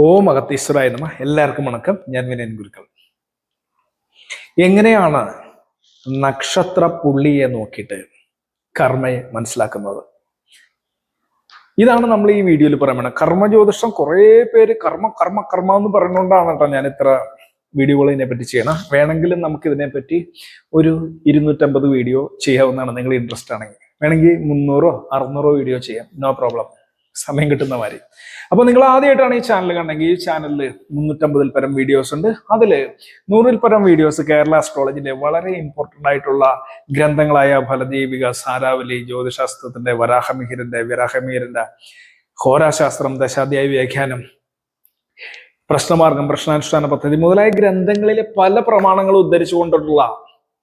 ഓ മകത്തീശ്വരായ നമ. എല്ലാവർക്കും വണക്കം. ഞാൻ വിനയൻ ഗുരുക്കൾ. എങ്ങനെയാണ് നക്ഷത്ര പുള്ളിയെ നോക്കിയിട്ട് കർമ്മയെ മനസ്സിലാക്കുന്നത്? ഇതാണ് നമ്മൾ ഈ വീഡിയോയിൽ പറയുന്നത് കർമ്മജ്യോതിഷം കുറേ പേര് കർമ്മ കർമ്മ കർമ്മ എന്ന് പറഞ്ഞുകൊണ്ടാണ് കേട്ടോ ഞാൻ ഇത്ര വീഡിയോകൾ ഇതിനെപ്പറ്റി ചെയ്യണം വേണമെങ്കിലും നമുക്ക് ഇതിനെപ്പറ്റി ഒരു ഇരുന്നൂറ്റമ്പത് വീഡിയോ ചെയ്യാവുന്നതാണ്. നിങ്ങൾ ഇൻട്രസ്റ്റ് ആണെങ്കിൽ. വേണമെങ്കിൽ മുന്നൂറോ അറുന്നൂറോ വീഡിയോ ചെയ്യാം. നോ പ്രോബ്ലം സമയം കിട്ടുന്ന മാതിരി. അപ്പൊ നിങ്ങൾ ആദ്യമായിട്ടാണ് ഈ ചാനൽ കണ്ടെങ്കിൽ ഈ ചാനലിൽ മുന്നൂറ്റമ്പതിൽ പരം വീഡിയോസ് ഉണ്ട്. അതിൽ നൂറിൽ പരം വീഡിയോസ് കേരള അസ്ട്രോളജിന്റെ വളരെ ഇമ്പോർട്ടന്റ് ആയിട്ടുള്ള ഗ്രന്ഥങ്ങളായ ഫലദീപിക സാരാവലി ജ്യോതിശാസ്ത്രത്തിന്റെ വരാഹമിഹിരന്റെ വിരാഹമിഹിരന്റെ ഹോരാശാസ്ത്രം ദശാധ്യായ വ്യാഖ്യാനം പ്രശ്നമാർഗം പ്രശ്നാനുഷ്ഠാന പദ്ധതി മുതലായ ഗ്രന്ഥങ്ങളിലെ പല പ്രമാണങ്ങളും ഉദ്ധരിച്ചുകൊണ്ടുള്ള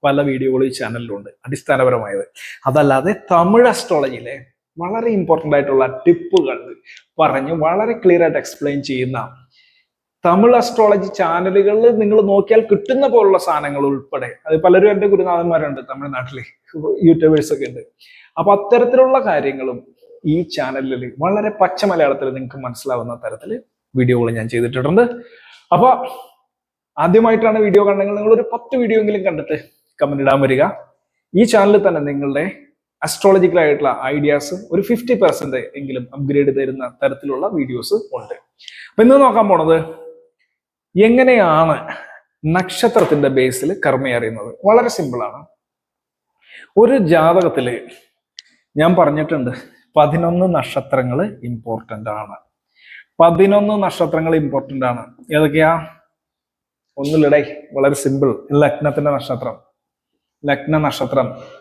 പല വീഡിയോകളും ഈ ചാനലിലുണ്ട് അടിസ്ഥാനപരമായത്. അതല്ലാതെ തമിഴ് അസ്ട്രോളജിയിലെ വളരെ ഇമ്പോർട്ടന്റ് ആയിട്ടുള്ള ടിപ്പുകൾ പറഞ്ഞ് വളരെ ക്ലിയർ ആയിട്ട് എക്സ്പ്ലെയിൻ ചെയ്യുന്ന തമിഴ് അസ്ട്രോളജി ചാനലുകളിൽ നിങ്ങൾ നോക്കിയാൽ കിട്ടുന്ന പോലുള്ള സാധനങ്ങൾ ഉൾപ്പെടെ. അത് പലരും എന്റെ ഗുരുനാഥന്മാരുണ്ട് തമിഴ്നാട്ടിലെ യൂട്യൂബേഴ്സ് ഒക്കെ ഉണ്ട്. അപ്പൊ അത്തരത്തിലുള്ള കാര്യങ്ങളും ഈ ചാനലിൽ വളരെ പച്ച മലയാളത്തിൽ നിങ്ങൾക്ക് മനസ്സിലാവുന്ന തരത്തിൽ വീഡിയോകൾ ഞാൻ ചെയ്തിട്ടുണ്ട്. അപ്പൊ ആദ്യമായിട്ടാണ് വീഡിയോ കണ്ടെങ്കിൽ നിങ്ങൾ ഒരു പത്ത് വീഡിയോ എങ്കിലും കണ്ടിട്ട് കമന്റ് ഇടാൻ വരിക. ഈ ചാനലിൽ തന്നെ നിങ്ങളുടെ അസ്ട്രോളജിക്കൽ ആയിട്ടുള്ള ഐഡിയാസ് ഒരു ഫിഫ്റ്റി പെർസെന്റ് എങ്കിലും അപ്ഗ്രേഡ് തരുന്ന തരത്തിലുള്ള വീഡിയോസ് ഉണ്ട്. അപ്പൊ ഇന്ന് നോക്കാൻ പോണത് എങ്ങനെയാണ് നക്ഷത്രത്തിന്റെ ബേസിൽ കർമ്മ അറിയുന്നത്? വളരെ സിമ്പിൾ ആണ്. ഒരു ജാതകത്തിൽ ഞാൻ പറഞ്ഞിട്ടുണ്ട് പതിനൊന്ന് നക്ഷത്രങ്ങൾ ഇമ്പോർട്ടന്റ് ആണ്. പതിനൊന്ന് നക്ഷത്രങ്ങൾ ഇമ്പോർട്ടന്റ് ആണ്. ഏതൊക്കെയാ? ഒന്നിലിടേ വളരെ സിമ്പിൾ ലഗ്നത്തിന്റെ നക്ഷത്രം. ലഗ്ന നക്ഷത്രം.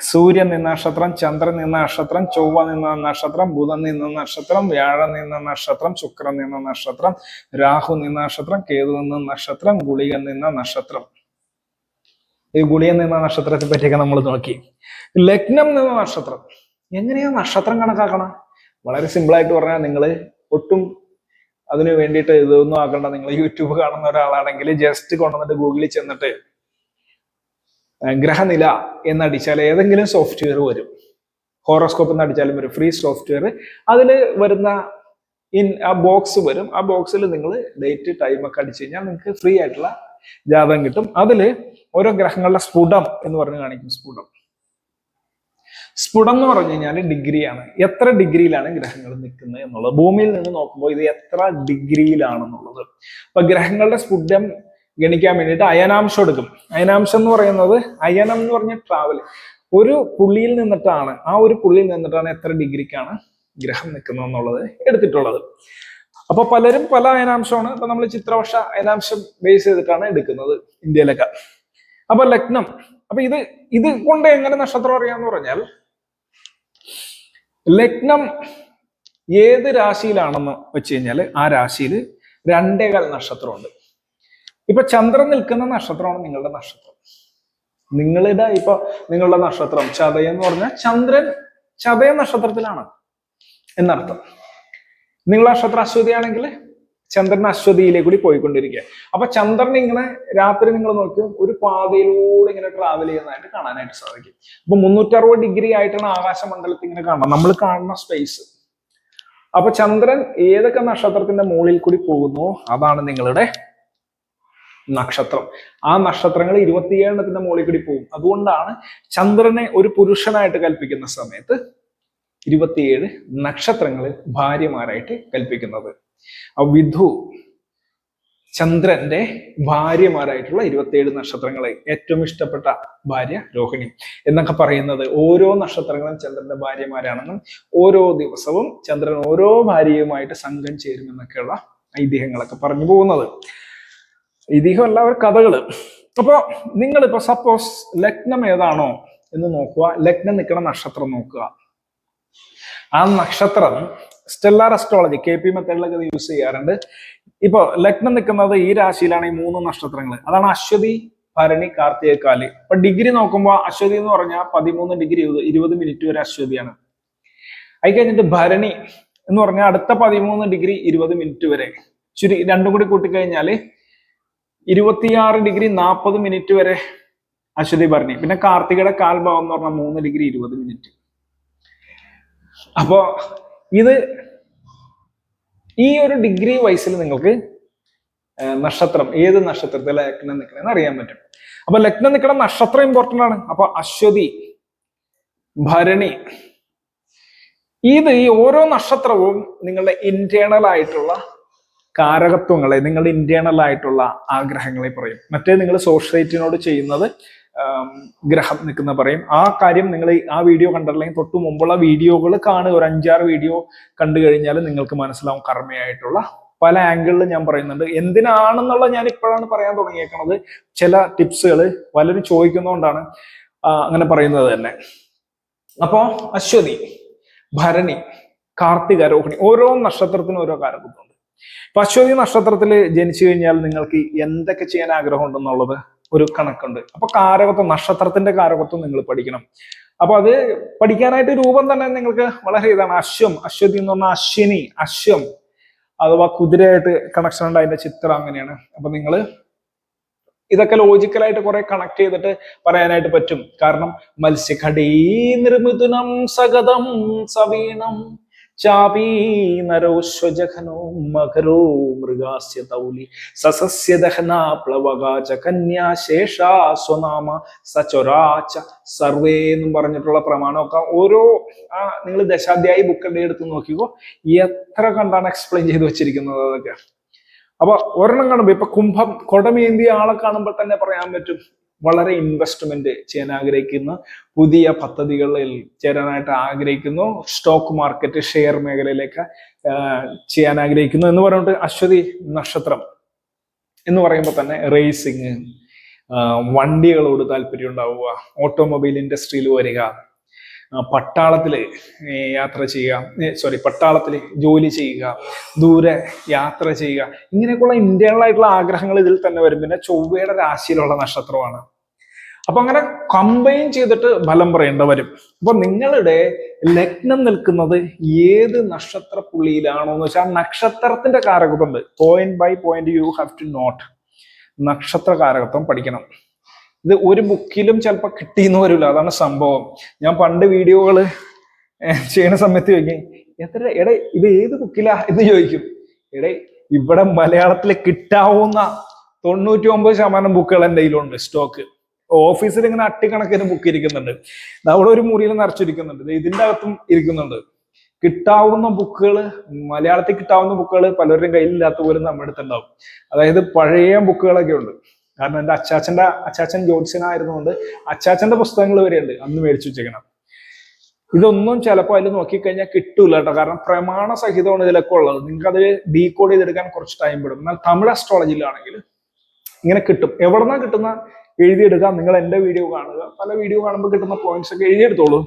സൂര്യൻ നിന്ന നക്ഷത്രം ചന്ദ്രൻ നിന്ന നക്ഷത്രം ചൊവ്വ നിന്ന നക്ഷത്രം ബുധൻ നിന്ന നക്ഷത്രം വ്യാഴ നിന്ന നക്ഷത്രം ശുക്രൻ നിന്ന നക്ഷത്രം രാഹു നിന്ന നക്ഷത്രം കേതു നിന്ന നക്ഷത്രം ഗുളിക നിന്ന നക്ഷത്രം. ഈ ഗുളിയൻ നിന്ന നക്ഷത്രത്തെ പറ്റിയൊക്കെ നമ്മൾ നോക്കി. ലഗ്നം നിന്ന നക്ഷത്രം. എങ്ങനെയാ നക്ഷത്രം കണക്കാക്കണം? വളരെ സിമ്പിൾ ആയിട്ട് പറഞ്ഞാൽ നിങ്ങൾ ഒട്ടും അതിനു വേണ്ടിയിട്ട് ഇതൊന്നും ആക്കണ്ട. നിങ്ങൾ യൂട്യൂബ് കാണുന്ന ഒരാളാണെങ്കിൽ ജസ്റ്റ് കൊണ്ടുവന്നിട്ട് ഗൂഗിളിൽ ചെന്നിട്ട് ഗ്രഹനില എന്നടിച്ചാൽ ഏതെങ്കിലും സോഫ്റ്റ്വെയർ വരും. ഹോറോസ്കോപ്പ് എന്ന് അടിച്ചാലും വരും ഫ്രീ സോഫ്റ്റ്വെയർ അതിൽ വരുന്ന ഇൻ ആ ബോക്സ് വരും. ആ ബോക്സിൽ നിങ്ങൾ ഡേറ്റ് ടൈം ഒക്കെ അടിച്ചു കഴിഞ്ഞാൽ നിങ്ങൾക്ക് ഫ്രീ ആയിട്ടുള്ള ജാതകം കിട്ടും. അതിൽ ഓരോ ഗ്രഹങ്ങളുടെ സ്ഫുടം എന്ന് പറഞ്ഞ് കാണിക്കും സ്ഫുടം. സ്ഫുടം എന്ന് പറഞ്ഞു കഴിഞ്ഞാൽ ഡിഗ്രിയാണ് എത്ര ഡിഗ്രിയിലാണ് ഗ്രഹങ്ങൾ നിൽക്കുന്നത് എന്നുള്ളത്. ഭൂമിയിൽ നിന്ന് നോക്കുമ്പോൾ ഇത് എത്ര ഡിഗ്രിയിലാണെന്നുള്ളത് അപ്പൊ ഗ്രഹങ്ങളുടെ സ്ഫുടം ഗണിക്കാൻ വേണ്ടിയിട്ട് അയനാംശം എടുക്കും. അയനാംശം എന്ന് പറയുന്നത് അയനം എന്ന് പറഞ്ഞ ട്രാവൽ ഒരു പുള്ളിയിൽ നിന്നിട്ടാണ് ആ ഒരു പുള്ളിയിൽ നിന്നിട്ടാണ് എത്ര ഡിഗ്രിക്കാണ് ഗ്രഹം നിൽക്കുന്നത് എന്നുള്ളത് എടുത്തിട്ടുള്ളത്. അപ്പൊ പലരും പല അയനാംശമാണ്. ഇപ്പൊ നമ്മൾ ചിത്രവർഷ അയനാംശം ബേസ് ചെയ്തിട്ടാണ് എടുക്കുന്നത് ഇന്ത്യയിലൊക്കെ. അപ്പൊ ലഗ്നം. അപ്പൊ ഇത് ഇത് കൊണ്ട് എങ്ങനെ നക്ഷത്രം അറിയാന്ന് പറഞ്ഞാൽ ലഗ്നം ഏത് രാശിയിലാണെന്ന് വെച്ച് കഴിഞ്ഞാൽ ആ രാശിയിൽ രണ്ടേകാൽ നക്ഷത്രമുണ്ട്. ഇപ്പൊ ചന്ദ്രൻ നിൽക്കുന്ന നക്ഷത്രമാണ് നിങ്ങളുടെ നക്ഷത്രം. നിങ്ങളുടെ ഇപ്പൊ നിങ്ങളുടെ നക്ഷത്രം. ചതയ എന്ന് പറഞ്ഞാൽ ചന്ദ്രൻ ചതയ നക്ഷത്രത്തിലാണ് എന്നർത്ഥം. നിങ്ങളുടെ നക്ഷത്രം അശ്വതിയാണെങ്കിൽ ചന്ദ്രൻ അശ്വതിയിലേക്ക് കൂടി പോയിക്കൊണ്ടിരിക്കുക. അപ്പൊ ചന്ദ്രൻ ഇങ്ങനെ രാത്രി നിങ്ങൾ നോക്കി ഒരു പാതയിലൂടെ ഇങ്ങനെ ട്രാവൽ ചെയ്യുന്നതായിട്ട് കാണാനായിട്ട് സാധിക്കും. അപ്പൊ മുന്നൂറ്ററുപത് ഡിഗ്രി ആയിട്ടാണ് ആകാശമണ്ഡലത്തിൽ ഇങ്ങനെ കാണുന്നത്. നമ്മൾ കാണുന്ന സ്പേസ് അപ്പൊ ചന്ദ്രൻ ഏതൊക്കെ നക്ഷത്രത്തിന്റെ മുകളിൽ കൂടി പോകുന്നു? അതാണ് നിങ്ങളുടെ നക്ഷത്രം. ആ നക്ഷത്രങ്ങൾ ഇരുപത്തിയേഴെണ്ണത്തിന്റെ മുകളിൽ കൂടി പോകും. അതുകൊണ്ടാണ് ചന്ദ്രനെ ഒരു പുരുഷനായിട്ട് കൽപ്പിക്കുന്ന സമയത്ത് ഇരുപത്തിയേഴ് നക്ഷത്രങ്ങളിൽ ഭാര്യമാരായിട്ട് കൽപ്പിക്കുന്നത്. വിധു ചന്ദ്രന്റെ ഭാര്യമാരായിട്ടുള്ള ഇരുപത്തിയേഴ് നക്ഷത്രങ്ങളെ ഏറ്റവും ഇഷ്ടപ്പെട്ട ഭാര്യ രോഹിണി എന്നൊക്കെ പറയുന്നത് ഓരോ നക്ഷത്രങ്ങളും ചന്ദ്രന്റെ ഭാര്യമാരാണെന്നും ഓരോ ദിവസവും ചന്ദ്രൻ ഓരോ ഭാര്യയുമായിട്ട് സംഘം ചേരുമെന്നൊക്കെയുള്ള ഐതിഹ്യങ്ങളൊക്കെ പറഞ്ഞു പോകുന്നത്. ഐതിഹ്യമല്ല ഒരു കഥകൾ അപ്പോൾ നിങ്ങളിപ്പോൾ സപ്പോസ് ലഗ്നം ഏതാണോ എന്ന് നോക്കുക. ലഗ്നം നിൽക്കുന്ന നക്ഷത്രം നോക്കുക. ആ നക്ഷത്രം സ്റ്റെല്ലാർ അസ്ട്രോളജി കെ പി മെത്തേഡിലൊക്കെ യൂസ് ചെയ്യാറുണ്ട്. ഇപ്പൊ ലഗ്നം നിൽക്കുന്നത് ഈ രാശിയിലാണ് ഈ മൂന്ന് നക്ഷത്രങ്ങൾ അതാണ് അശ്വതി ഭരണി കാർത്തിക കാലി. അപ്പൊ ഡിഗ്രി നോക്കുമ്പോൾ അശ്വതി എന്ന് പറഞ്ഞാൽ പതിമൂന്ന് ഡിഗ്രി ഇരുപത് മിനിറ്റ് വരെ അശ്വതിയാണ്. അത് കഴിഞ്ഞിട്ട് ഭരണി എന്ന് പറഞ്ഞാൽ അടുത്ത പതിമൂന്ന് ഡിഗ്രി ഇരുപത് മിനിറ്റ് വരെ. ചുരു രണ്ടും കൂടി കൂട്ടിക്കഴിഞ്ഞാൽ ഇരുപത്തിയാറ് ഡിഗ്രി നാൽപ്പത് മിനിറ്റ് വരെ അശ്വതി ഭരണി പിന്നെ കാർത്തികയുടെ കാൽഭാവം എന്ന് പറഞ്ഞാൽ മൂന്ന് ഡിഗ്രി ഇരുപത് മിനിറ്റ്. അപ്പോ ഇത് ഈ ഒരു ഡിഗ്രി വയസ്സിൽ നിങ്ങൾക്ക് നക്ഷത്രം ഏത് നക്ഷത്രത്തിൽ ലഗ്നം നിൽക്കണമെന്ന് അറിയാൻ പറ്റും. അപ്പൊ ലഗ്നം നിൽക്കുന്ന നക്ഷത്രം ഇമ്പോർട്ടന്റ് ആണ്. അപ്പൊ അശ്വതി ഭരണി ഇത് ഈ ഓരോ നക്ഷത്രവും നിങ്ങളുടെ ഇന്റേണൽ ആയിട്ടുള്ള കാരകത്വങ്ങളെ നിങ്ങളുടെ ഇന്റേണൽ ആയിട്ടുള്ള ആഗ്രഹങ്ങളെ പറയും. മറ്റേ നിങ്ങൾ സോഷ്യലൈറ്റിനോട് ചെയ്യുന്നത് ഗ്രഹം നിൽക്കുന്ന പറയും. ആ കാര്യം നിങ്ങൾ ആ വീഡിയോ കണ്ടല്ലെങ്കിൽ തൊട്ടു മുമ്പുള്ള വീഡിയോകൾ കാണുക. ഒരു അഞ്ചാറ് വീഡിയോ കണ്ടു കഴിഞ്ഞാൽ നിങ്ങൾക്ക് മനസ്സിലാവും കർമ്മയായിട്ടുള്ള പല ആംഗിളിൽ ഞാൻ പറയുന്നുണ്ട്. എന്തിനാണെന്നുള്ള ഞാൻ ഇപ്പോഴാണ് പറയാൻ തുടങ്ങിയേക്കുന്നത് ചില ടിപ്സുകൾ പലരും ചോദിക്കുന്നതുകൊണ്ടാണ് അങ്ങനെ പറയുന്നത് തന്നെ. അപ്പോ അശ്വതി ഭരണി കാർത്തിക രോഹിണി ഓരോ നക്ഷത്രത്തിനും ഓരോ കാരകത്വമുണ്ട് ഇപ്പൊ അശ്വതി നക്ഷത്രത്തിൽ ജനിച്ചു കഴിഞ്ഞാൽ നിങ്ങൾക്ക് എന്തൊക്കെ ചെയ്യാൻ ആഗ്രഹം ഉണ്ടെന്നുള്ളത് ഒരു കണക്കുണ്ട്. അപ്പൊ കാരകത്വം നക്ഷത്രത്തിന്റെ കാരകത്വം നിങ്ങൾ പഠിക്കണം. അപ്പൊ അത് പഠിക്കാനായിട്ട് രൂപം തന്നെ നിങ്ങൾക്ക് വളരെ ഇതാണ്. അശ്വം അശ്വതി എന്ന് പറഞ്ഞാൽ അശ്വിനി അശ്വം അഥവാ കുതിരയായിട്ട് കണക്ഷൻ ഉണ്ട് അതിന്റെ ചിത്രം അങ്ങനെയാണ്. അപ്പൊ നിങ്ങൾ ഇതൊക്കെ ലോജിക്കലായിട്ട് കുറെ കണക്ട് ചെയ്തിട്ട് പറയാനായിട്ട് പറ്റും. കാരണം മത്സ്യഘടീ നിർമിഥുനം സഗതം സവീണം. ചാപീ നരോശ്വജഘനോ മകരോ മൃഗാസ്യ തൗലി സസസ്യ ദഹനാ പ്ലവകാച കന്യാ ശേഷാ സ്വനാമ സചൊരാച സർവേ എന്നും പറഞ്ഞിട്ടുള്ള പ്രമാണമൊക്കെ ഓരോ ആ നിങ്ങൾ ദശാധ്യായി ബുക്ക് എടുത്ത് നോക്കിക്കോ എത്ര കണ്ടാണ് എക്സ്പ്ലെയിൻ ചെയ്ത് വെച്ചിരിക്കുന്നത് അതൊക്കെ. അപ്പൊ ഒരെണ്ണം കാണുമ്പോ ഇപ്പൊ കുംഭം കൊടമേന്തിയ ആളെ കാണുമ്പോൾ തന്നെ പറയാൻ പറ്റും. വളരെ ഇൻവെസ്റ്റ്മെന്റ് ചെയ്യാൻ ആഗ്രഹിക്കുന്ന. പുതിയ പദ്ധതികളിൽ ചേരാനായിട്ട് ആഗ്രഹിക്കുന്നു. സ്റ്റോക്ക് മാർക്കറ്റ് ഷെയർ മേഖലയിലേക്ക് ചെയ്യാൻ ആഗ്രഹിക്കുന്നു എന്ന് പറഞ്ഞിട്ട് അശ്വതി നക്ഷത്രം എന്ന് പറയുമ്പോൾ തന്നെ റേസിങ് വണ്ടികളോട് താല്പര്യം ഉണ്ടാവുക ഓട്ടോമൊബൈൽ ഇൻഡസ്ട്രിയിൽ വരിക ഏ, യാത്ര ചെയ്യുക സോറി പട്ടാളത്തിൽ ജോലി ചെയ്യുക ദൂരെ യാത്ര ചെയ്യുക ഇങ്ങനെയൊക്കെയുള്ള ഇന്റേണൽ ആയിട്ടുള്ള ആഗ്രഹങ്ങൾ ഇതിൽ തന്നെ വരും. പിന്നെ ചൊവ്വയുടെ രാശിയിലുള്ള നക്ഷത്രമാണ്. അപ്പൊ അങ്ങനെ കമ്പൈൻ ചെയ്തിട്ട് ഫലം പറയേണ്ട വരും. അപ്പൊ നിങ്ങളുടെ ലഗ്നം നിൽക്കുന്നത് ഏത് നക്ഷത്ര പുള്ളിയിലാണോ എന്ന് വെച്ചാൽ നക്ഷത്രത്തിന്റെ കാരകത്വം point by point you have to note നക്ഷത്ര കാരകത്വം പഠിക്കണം. ഇത് ഒരു ബുക്കിലും ചിലപ്പോൾ കിട്ടിയെന്ന് വരില്ല. അതാണ് സംഭവം. ഞാൻ പണ്ട് വീഡിയോകൾ ചെയ്യുന്ന സമയത്ത് ചോദിക്കും എത്ര എടേ ഇത് ഏത് ബുക്കിലാ? എന്ന് ചോദിക്കും. എടേ ഇവിടെ മലയാളത്തിൽ കിട്ടാവുന്ന തൊണ്ണൂറ്റി ഒമ്പത് ശതമാനം ബുക്കുകൾ എന്റെ സ്റ്റോക്ക് ഓഫീസിൽ ഇങ്ങനെ അട്ടിക്കണക്കിന് ബുക്ക് ഇരിക്കുന്നുണ്ട്. അവിടെ ഒരു മുറിയിൽ നിറച്ചിരിക്കുന്നുണ്ട്. ദേ ഇതിന്റെ അകത്തും ഇരിക്കുന്നുണ്ട്. കിട്ടാവുന്ന ബുക്കുകൾ മലയാളത്തിൽ കിട്ടാവുന്ന ബുക്കുകൾ പലരുടെയും കയ്യിലില്ലാത്ത പോലും നമ്മുടെ അടുത്തുണ്ടാവും. അതായത് പഴയ ബുക്കുകളൊക്കെ ഉണ്ട്. കാരണം എന്റെ അച്ചാച്ചന്റെ അച്ചാച്ചൻ ജ്യോത്സ്യനായിരുന്നുകൊണ്ട് അച്ചാച്ചന്റെ പുസ്തകങ്ങൾ വരെയുണ്ട്. അന്ന് മേടിച്ചു വെച്ചേക്കണം. ഇതൊന്നും ചിലപ്പോൾ അതിൽ നോക്കിക്കഴിഞ്ഞാൽ കിട്ടൂല കേട്ടോ. കാരണം പ്രമാണ സഹിതമാണ് ഇതിലൊക്കെ ഉള്ളത്. നിങ്ങൾക്ക് അത് ഡീകോഡ് ചെയ്തെടുക്കാൻ കുറച്ച് ടൈം പെടും എന്നാൽ തമിഴ് അസ്ട്രോളജിയിലാണെങ്കിൽ ഇങ്ങനെ കിട്ടും. എവിടെന്നാ കിട്ടുന്ന എഴുതിയെടുക്കാം. നിങ്ങൾ എന്റെ വീഡിയോ കാണുക. പല വീഡിയോ കാണുമ്പോൾ കിട്ടുന്ന പോയിന്റ്സ് ഒക്കെ എഴുതിയെടുത്തോളൂ.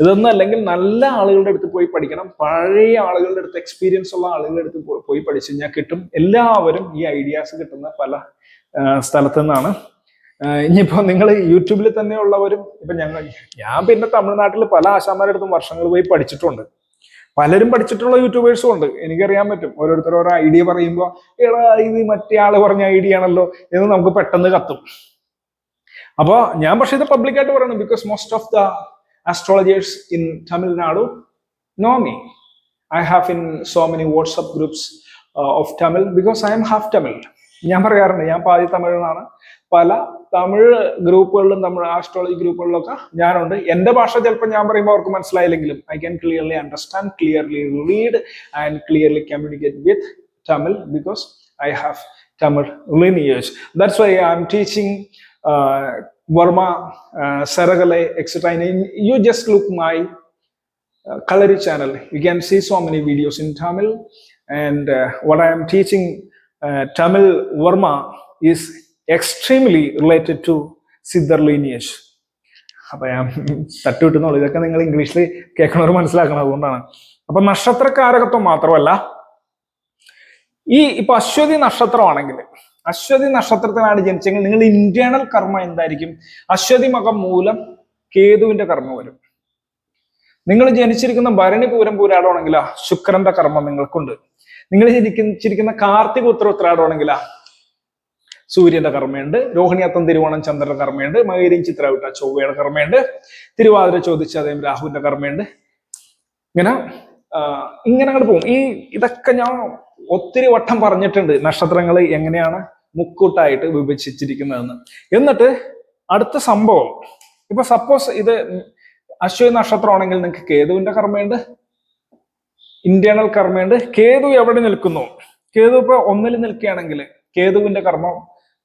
ഇതൊന്നും അല്ലെങ്കിൽ നല്ല ആളുകളുടെ അടുത്ത് പോയി പഠിക്കണം. പഴയ ആളുകളുടെ അടുത്ത് എക്സ്പീരിയൻസ് ഉള്ള ആളുകളുടെ അടുത്ത് പോയി പഠിച്ചു കഴിഞ്ഞാൽ കിട്ടും. എല്ലാവരും ഈ ഐഡിയാസ് കിട്ടുന്ന പല സ്ഥലത്തു നിന്നാണ് ഇനിയിപ്പോൾ ഇനിയിപ്പോ നിങ്ങൾ യൂട്യൂബിൽ തന്നെയുള്ളവരും ഇപ്പം ഞങ്ങൾ ഞാൻ പിന്നെ തമിഴ്നാട്ടിൽ പല ആശാന്മാരുടെ അടുത്തും വർഷങ്ങൾ പോയി പഠിച്ചിട്ടുണ്ട്. പലരും പഠിച്ചിട്ടുള്ള യൂട്യൂബേഴ്സും ഉണ്ട്. എനിക്കറിയാൻ പറ്റും. ഓരോരുത്തർ ഓരോ ഐഡിയ പറയുമ്പോൾ എടാ ഇത് മറ്റേ ആൾ പറഞ്ഞ ഐഡിയ ആണല്ലോ എന്ന് നമുക്ക് പെട്ടെന്ന് കത്തും. അപ്പോൾ ഞാൻ പക്ഷേ ഇത് പബ്ലിക്കായിട്ട് പറയണം. Because most of the astrologers in Tamil know me I have in so so many WhatsApp of Tamil because I am half Tamil. ഞാൻ പറയാറുണ്ട് ഞാൻ പാതി തമിഴനാണ് പല തമിഴ് ഗ്രൂപ്പുകളിലും തമിഴ് ആസ്ട്രോളജി ഗ്രൂപ്പുകളിലൊക്കെ ഞാനുണ്ട് എന്റെ ഭാഷ ചിലപ്പോൾ ഞാൻ പറയുമ്പോൾ അവർക്ക് മനസ്സിലായില്ലെങ്കിലും I can clearly understand clearly read and clearly communicate with Tamil because I have Tamil lineage. That's why I teaching uh, Varma uh, Saragale, etc. And you just look my uh, Kalari channel. You can see so many videos in Tamil. And teaching uh, Tamil Verma is extremely related to Siddhar lineage. അപ്പൊ ഞാൻ തട്ടുവിട്ടുന്നുള്ളൂ ഇതൊക്കെ നിങ്ങൾ ഇംഗ്ലീഷിൽ കേൾക്കണവർ മനസ്സിലാക്കണം അതുകൊണ്ടാണ് അപ്പൊ നക്ഷത്രകാരകത്വം മാത്രമല്ല ഈ ഇപ്പൊ അശ്വതി നക്ഷത്രമാണെങ്കിൽ അശ്വതി നക്ഷത്രത്തിലാണ് ജനിച്ചെങ്കിൽ നിങ്ങൾ ഇന്റേണൽ കർമ്മ എന്തായിരിക്കും? അശ്വതി മകം മൂലം കേതുവിന്റെ കർമ്മ വരും. നിങ്ങൾ ജനിച്ചിരിക്കുന്ന ഭരണി പൂരം പൂരാടമാണെങ്കിലാ ശുക്രന്റെ കർമ്മം നിങ്ങൾക്കുണ്ട്. നിങ്ങൾ ചിരിക്കുന്ന കാർത്തിക ഉത്തര ഉത്തരാടമാണെങ്കിലാ സൂര്യന്റെ കർമ്മയുണ്ട് രോഹിണിയത്തം തിരുവോണം ചന്ദ്രന്റെ കർമ്മയുണ്ട് മകരം ചിത്രവിട്ട ചൊവ്വയുടെ കർമ്മയുണ്ട് തിരുവാതിര ചോദിച്ച അതേം രാഹുവിന്റെ കർമ്മയുണ്ട്. ഇങ്ങനെ ഇങ്ങനെ അങ്ങോട്ട് പോകും. ഈ ഇതൊക്കെ ഞാൻ ഒത്തിരി വട്ടം പറഞ്ഞിട്ടുണ്ട് നക്ഷത്രങ്ങൾ എങ്ങനെയാണ് മുക്കൂട്ടായിട്ട് വിഭജിച്ചിരിക്കുന്നതെന്ന്. എന്നിട്ട് അടുത്ത സംഭവം. ഇപ്പൊ സപ്പോസ് ഇത് അശ്വതി നക്ഷത്രമാണെങ്കിൽ നിങ്ങൾക്ക് കേതുവിന്റെ കർമ്മയുണ്ട് ഇന്റേണൽ കർമ്മയുണ്ട്. കേതു എവിടെ നിൽക്കുന്നു? കേതു ഇപ്പൊ ഒന്നിൽ നിൽക്കുകയാണെങ്കിൽ കേതുവിന്റെ കർമ്മം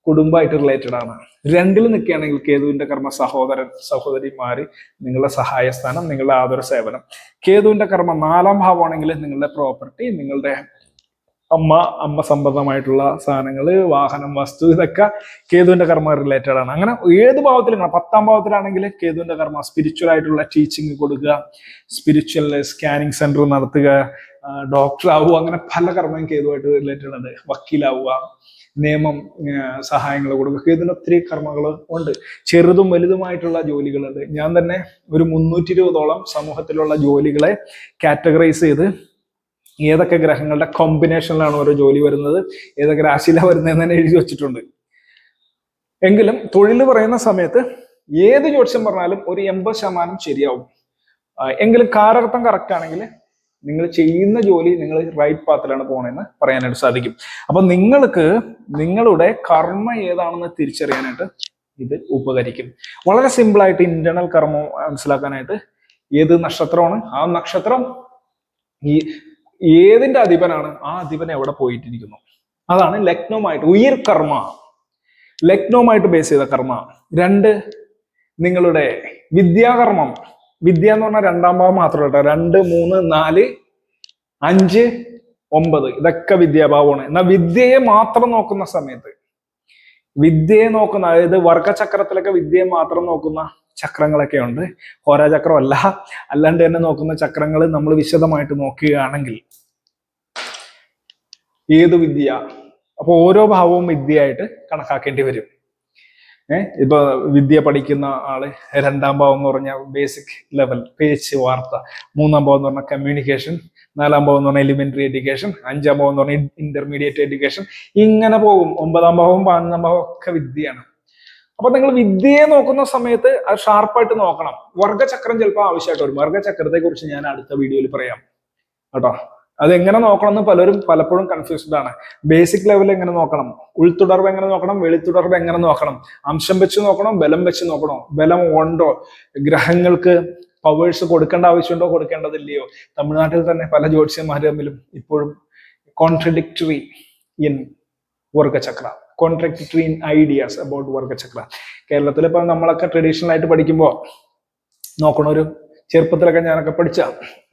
കുടുംബമായിട്ട് റിലേറ്റഡ് ആണ്. രണ്ടിൽ നിൽക്കുകയാണെങ്കിൽ കേതുവിന്റെ കർമ്മ സഹോദരൻ സഹോദരിമാര് നിങ്ങളുടെ സഹായ സ്ഥാനം നിങ്ങളുടെ ആദര സേവനം കേതുവിന്റെ കർമ്മം നാലാം ഭാവമാണെങ്കിൽ നിങ്ങളുടെ പ്രോപ്പർട്ടി നിങ്ങളുടെ അമ്മ അമ്മ സംബന്ധമായിട്ടുള്ള സാധനങ്ങൾ വാഹനം വസ്തു ഇതൊക്കെ കേതുവിന്റെ കർമ്മ റിലേറ്റഡ് ആണ്. അങ്ങനെ ഏത് ഭാവത്തിലും പത്താം ഭാവത്തിലാണെങ്കിൽ കേതുവിന്റെ കർമ്മ സ്പിരിച്വൽ ആയിട്ടുള്ള ടീച്ചിങ് കൊടുക്കുക സ്പിരിച്വൽ സ്കാനിങ് സെന്റർ നടത്തുക ഡോക്ടർ ആവുക അങ്ങനെ പല കർമ്മയും കേതുവായിട്ട് റിലേറ്റഡ് ഉണ്ട് വക്കീലാവുക നിയമം സഹായങ്ങൾ കൊടുക്കുക. കേതുവിന് ഒത്തിരി കർമ്മങ്ങൾ ഉണ്ട്. ചെറുതും വലുതുമായിട്ടുള്ള ജോലികളുണ്ട്. ഞാൻ തന്നെ ഒരു മുന്നൂറ്റി ഇരുപതോളം സമൂഹത്തിലുള്ള ജോലികളെ കാറ്റഗറൈസ് ചെയ്ത് ഏതൊക്കെ ഗ്രഹങ്ങളുടെ കോമ്പിനേഷനിലാണ് ഓരോ ജോലി വരുന്നത് ഏതൊക്കെ രാശിയിലാണ് വരുന്നതെന്ന് തന്നെ എഴുതി വെച്ചിട്ടുണ്ട്. എങ്കിലും തൊഴിൽ പറയുന്ന സമയത്ത് ഏത് ജ്യോതിഷം പറഞ്ഞാലും ഒരു എൺപത് ശതമാനം ശരിയാവും. എങ്കിലും കാരകത്വം കറക്റ്റ് ആണെങ്കിൽ നിങ്ങൾ ചെയ്യുന്ന ജോലി നിങ്ങൾ റൈറ്റ് പാത്തിലാണ് പോകണമെന്ന് പറയാനായിട്ട് സാധിക്കും. അപ്പൊ നിങ്ങൾക്ക് നിങ്ങളുടെ കർമ്മ ഏതാണെന്ന് തിരിച്ചറിയാനായിട്ട് ഇത് ഉപകരിക്കും. വളരെ സിമ്പിൾ ആയിട്ട് ഇന്റേണൽ കർമ്മം മനസ്സിലാക്കാനായിട്ട് ഏത് നക്ഷത്രമാണ് ആ നക്ഷത്രം ഈ ഏതിന്റെ അധിപനാണ്? ആ അധിപൻ എവിടെ പോയിട്ടിരിക്കുന്നു? അതാണ് ലഗ്നവുമായിട്ട് ഉയർ കർമ്മ. ലഗ്നവുമായിട്ട് ബേസ് ചെയ്ത കർമ്മ. രണ്ട് നിങ്ങളുടെ വിദ്യാകർമ്മം. വിദ്യ എന്ന് പറഞ്ഞാൽ രണ്ടാം ഭാവം മാത്രം കേട്ടോ. രണ്ട് മൂന്ന് നാല് അഞ്ച് ഒമ്പത്. ഇതൊക്കെ വിദ്യാഭാവമാണ്. എന്നാൽ വിദ്യയെ മാത്രം നോക്കുന്ന സമയത്ത് വിദ്യയെ നോക്കുന്ന അതായത് വർഗചക്രത്തിലൊക്കെ വിദ്യയെ മാത്രം നോക്കുന്ന ചക്രങ്ങളൊക്കെ ഉണ്ട്. ഹോരാചക്രം അല്ല അല്ലാണ്ട് തന്നെ നോക്കുന്ന ചക്രങ്ങൾ നമ്മൾ വിശദമായിട്ട് നോക്കുകയാണെങ്കിൽ ഏത് വിദ്യ? അപ്പൊ ഓരോ ഭാവവും വിദ്യയായിട്ട് കണക്കാക്കേണ്ടി വരും. ഏഹ് ഇപ്പൊ വിദ്യ പഠിക്കുന്ന ആൾ രണ്ടാം ഭാവം എന്ന് പറഞ്ഞാൽ ബേസിക് ലെവൽ പേച്ച് വാർത്ത. മൂന്നാം ഭാവം എന്ന് പറഞ്ഞാൽ കമ്മ്യൂണിക്കേഷൻ നാലാം ഭാവം എന്ന് പറഞ്ഞാൽ എലിമെന്ററി എഡ്യൂക്കേഷൻ അഞ്ചാം ഭാവം എന്ന് പറഞ്ഞാൽ ഇന്റർമീഡിയറ്റ് എഡ്യൂക്കേഷൻ ഇങ്ങനെ പോകും. ഒമ്പതാം ഭാവവും പതിനൊന്നാം ഭാവം ഒക്കെ വിദ്യയാണ്. അപ്പൊ നിങ്ങൾ വിദ്യയെ നോക്കുന്ന സമയത്ത് അത് ഷാർപ്പായിട്ട് നോക്കണം. വർഗചക്രം ചിലപ്പോൾ ആവശ്യമായിട്ട് വരും. വർഗചക്രത്തെ കുറിച്ച് ഞാൻ അടുത്ത വീഡിയോയിൽ പറയാം. കേട്ടോ? അത് എങ്ങനെ നോക്കണം എന്ന് പലരും പലപ്പോഴും കൺഫ്യൂസ്ഡ് ആണ്. ബേസിക് ലെവലിൽ എങ്ങനെ നോക്കണം? ഉൾത്തുടർവ് എങ്ങനെ നോക്കണം? വെളിത്തുടർവ് എങ്ങനെ നോക്കണം? അംശം വെച്ച് നോക്കണം? ബലം വെച്ച് നോക്കണോ? ബലം ഉണ്ടോ? ഗ്രഹങ്ങൾക്ക് പവേഴ്സ് കൊടുക്കേണ്ട ആവശ്യമുണ്ടോ? കൊടുക്കേണ്ടതില്ലയോ? തമിഴ്നാട്ടിൽ തന്നെ പല ജ്യോത്സ്യന്മാർ തമ്മിലും ഇപ്പോഴും contradictory in vargachakra contradictory between ideas about vargachakra. കേരളത്തിൽ ഇപ്പൊ നമ്മളൊക്കെ ട്രഡീഷണൽ ആയിട്ട് പഠിക്കുമ്പോൾ നോക്കണ ഒരു ചെറുപ്പത്തിലൊക്കെ ഞാനൊക്കെ പഠിച്ച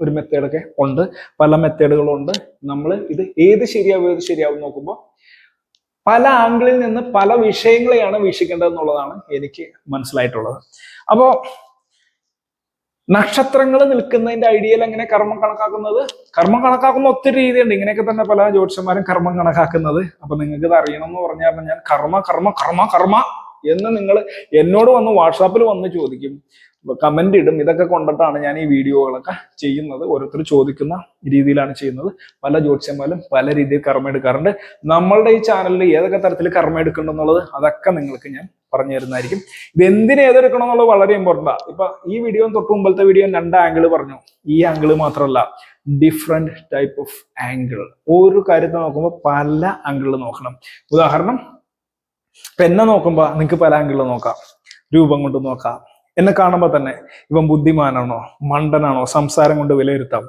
ഒരു മെത്തേഡൊക്കെ ഉണ്ട്. പല മെത്തേഡുകളും ഉണ്ട്. നമ്മൾ ഇത് ഏത് ശരിയാവും ഏത് ശരിയാവും നോക്കുമ്പോൾ പല ആംഗിളിൽ നിന്ന് പല വിഷയങ്ങളെയാണ് വീക്ഷിക്കേണ്ടത് എന്നുള്ളതാണ് എനിക്ക് മനസ്സിലായിട്ടുള്ളത്. അപ്പോ നക്ഷത്രങ്ങൾ നിൽക്കുന്നതിന്റെ ഐഡിയയിൽ എങ്ങനെ കർമ്മം കണക്കാക്കുന്നത്? കർമ്മം കണക്കാക്കുന്ന ഒത്തിരി രീതിയുണ്ട്. ഇങ്ങനെയൊക്കെ തന്നെ പല ജ്യോതിഷന്മാരും കർമ്മം കണക്കാക്കുന്നത്. അപ്പൊ നിങ്ങൾക്ക് ഇത് അറിയണം എന്ന് പറഞ്ഞാൽ ഞാൻ കർമ്മ കർമ്മ കർമ്മ കർമ്മ എന്ന് നിങ്ങൾ എന്നോട് വന്ന് വാട്സാപ്പിൽ വന്ന് ചോദിക്കും. കമന്റ് ഇടും. ഇതൊക്കെ കൊണ്ടിട്ടാണ് ഞാൻ ഈ വീഡിയോകളൊക്കെ ചെയ്യുന്നത്. ഓരോരുത്തർ ചോദിക്കുന്ന രീതിയിലാണ് ചെയ്യുന്നത്. പല ജ്യോതിഷന്മാരും പല രീതിയിൽ കർമ്മം എടുക്കാറുണ്ട്. നമ്മളുടെ ഈ ചാനലിൽ ഏതൊക്കെ തരത്തിൽ കർമ്മം എടുക്കുന്നുണ്ടെന്നുള്ളത് അതൊക്കെ നിങ്ങൾക്ക് ഞാൻ പറഞ്ഞു തരുന്നതായിരിക്കും ഇത് എന്തിന് ഏതെടുക്കണം എന്നുള്ളത് വളരെ ഇമ്പോർട്ടന്റ് ആണ് ഇപ്പൊ ഈ വീഡിയോ തൊട്ട് മുമ്പത്തെ വീഡിയോ രണ്ട് ആംഗിൾ പറഞ്ഞു. ഈ ആംഗിൾ മാത്രമല്ല ഡിഫറെന്റ് ടൈപ്പ് ഓഫ് ആംഗിൾ ഒരു കാര്യത്തെ നോക്കുമ്പോൾ പല ആംഗിളിൽ നോക്കണം. ഉദാഹരണം എന്നെ നോക്കുമ്പോ നിങ്ങൾക്ക് പല ആംഗിളിൽ നോക്കാം. രൂപം കൊണ്ട് നോക്കാം. എന്നെ കാണുമ്പോൾ തന്നെ ഇവൻ ബുദ്ധിമാനാണോ മണ്ടനാണോ സംസാരം കൊണ്ട് വിലയിരുത്താം.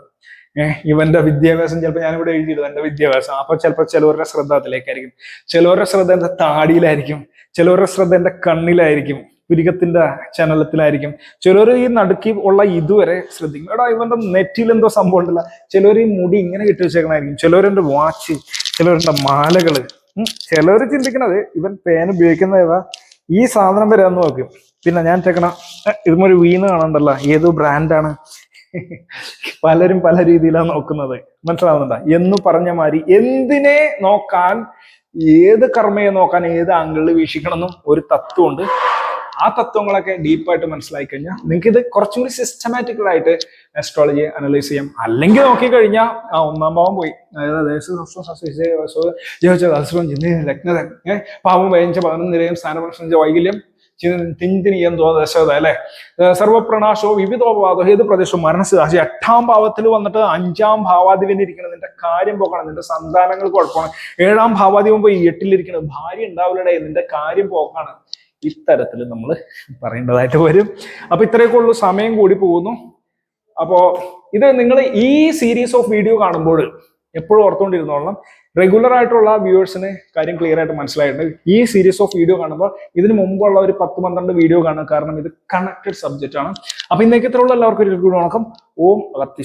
ഇവന്റെ വിദ്യാഭ്യാസം ചിലപ്പോൾ ഞാനിവിടെ എഴുതിയിടും എന്റെ വിദ്യാഭ്യാസം. അപ്പൊ ചിലപ്പോൾ ചിലവരുടെ ശ്രദ്ധ അതിലേക്കായിരിക്കും. ചിലവരുടെ ശ്രദ്ധ എന്റെ താടിയിലായിരിക്കും. ചിലവരുടെ ശ്രദ്ധ എന്റെ കണ്ണിലായിരിക്കും. പുരികത്തിന്റെ ചനലത്തിലായിരിക്കും. ചിലർ ഈ നടുക്കി ഉള്ള ഇതുവരെ ശ്രദ്ധിക്കും. എടാ ഇവന്റെ നെറ്റിൽ എന്തോ സംഭവം ഉണ്ടല്ല. ചിലർ ഈ മുടി ഇങ്ങനെ കെട്ടി വെച്ചേക്കണായിരിക്കും. ചിലവരുടെ വാച്ച് ചിലവരുടെ മാലകൾ. ചിലർ ചിന്തിക്കണത് ഇവൻ പേൻ ഉപയോഗിക്കുന്ന ഏതാ ഈ സാധനം വരെ ഒന്ന് നോക്കും. പിന്നെ ഞാൻ ചേക്കണ ഇതുമൊരു വീണ് കാണണ്ടല്ല ഏതോ ബ്രാൻഡാണ് പലരും പല രീതിയിലാണ് നോക്കുന്നത് മനസ്സിലാവുന്നുണ്ടോ എന്ന് പറഞ്ഞ മാതിരി എന്തിനെ നോക്കാൻ ഏത് കർമ്മയെ നോക്കാൻ ഏത് ആംഗിളിൽ വീക്ഷിക്കണമെന്നും ഒരു തത്വമുണ്ട് ആ തത്വങ്ങളൊക്കെ ഡീപ്പായിട്ട് മനസ്സിലാക്കി കഴിഞ്ഞാൽ നിങ്ങൾക്ക് ഇത് കുറച്ചും കൂടി സിസ്റ്റമാറ്റിക്കലായിട്ട് അസ്ട്രോളജിയെ അനലൈസ് ചെയ്യാം അല്ലെങ്കിൽ നോക്കിക്കഴിഞ്ഞാൽ ആ ഒന്നാം ഭാവം പോയി അതായത് ലഗ്നത പാവം വേഞ്ച പതിനൊന്ന് നിരയും സ്ഥാനപ്രശ്നിച്ച വൈകല്യം തിന്തിനിയം ദശത അല്ലെ? സർവപ്രണാശോ വിവിധോപാദോ ഏത് പ്രദേശവും മരണസിദാശി എട്ടാം ഭാവത്തിൽ വന്നിട്ട് അഞ്ചാം ഭാവാധിപനിരിക്കണം നിന്റെ കാര്യം പോക്കണം. നിന്റെ സന്താനങ്ങൾ കുഴപ്പമാണ്. ഏഴാം ഭാവാധിപൻ പോയി എട്ടിലിരിക്കണം ഭാര്യ ഉണ്ടാവില്ലടേ നിന്റെ കാര്യം പോക്കാണ്. ഇത്തരത്തിൽ നമ്മൾ പറയേണ്ടതായിട്ട് വരും. അപ്പൊ ഇത്രയൊക്കെ ഉള്ളൂ. സമയം കൂടി പോകുന്നു. അപ്പോ ഇത് നിങ്ങൾ ഈ സീരീസ് ഓഫ് വീഡിയോ കാണുമ്പോൾ എപ്പോഴും ഓർത്തുകൊണ്ടിരുന്നോളണം. റെഗുലർ ആയിട്ടുള്ള വ്യൂവേഴ്സിന് കാര്യം ക്ലിയർ ആയിട്ട് മനസ്സിലായിട്ടുണ്ട്. ഈ സീരീസ് ഓഫ് വീഡിയോ കാണുമ്പോൾ ഇതിന് മുമ്പുള്ള ഒരു പത്ത് പന്ത്രണ്ട് വീഡിയോ കാണുക കാരണം ഇത് കണക്റ്റഡ് സബ്ജക്റ്റ് ആണ്. അപ്പൊ ഇന്നേക്ക് ഉള്ള എല്ലാവർക്കും ഒരു good വണക്കം. ഓം അഗത്തി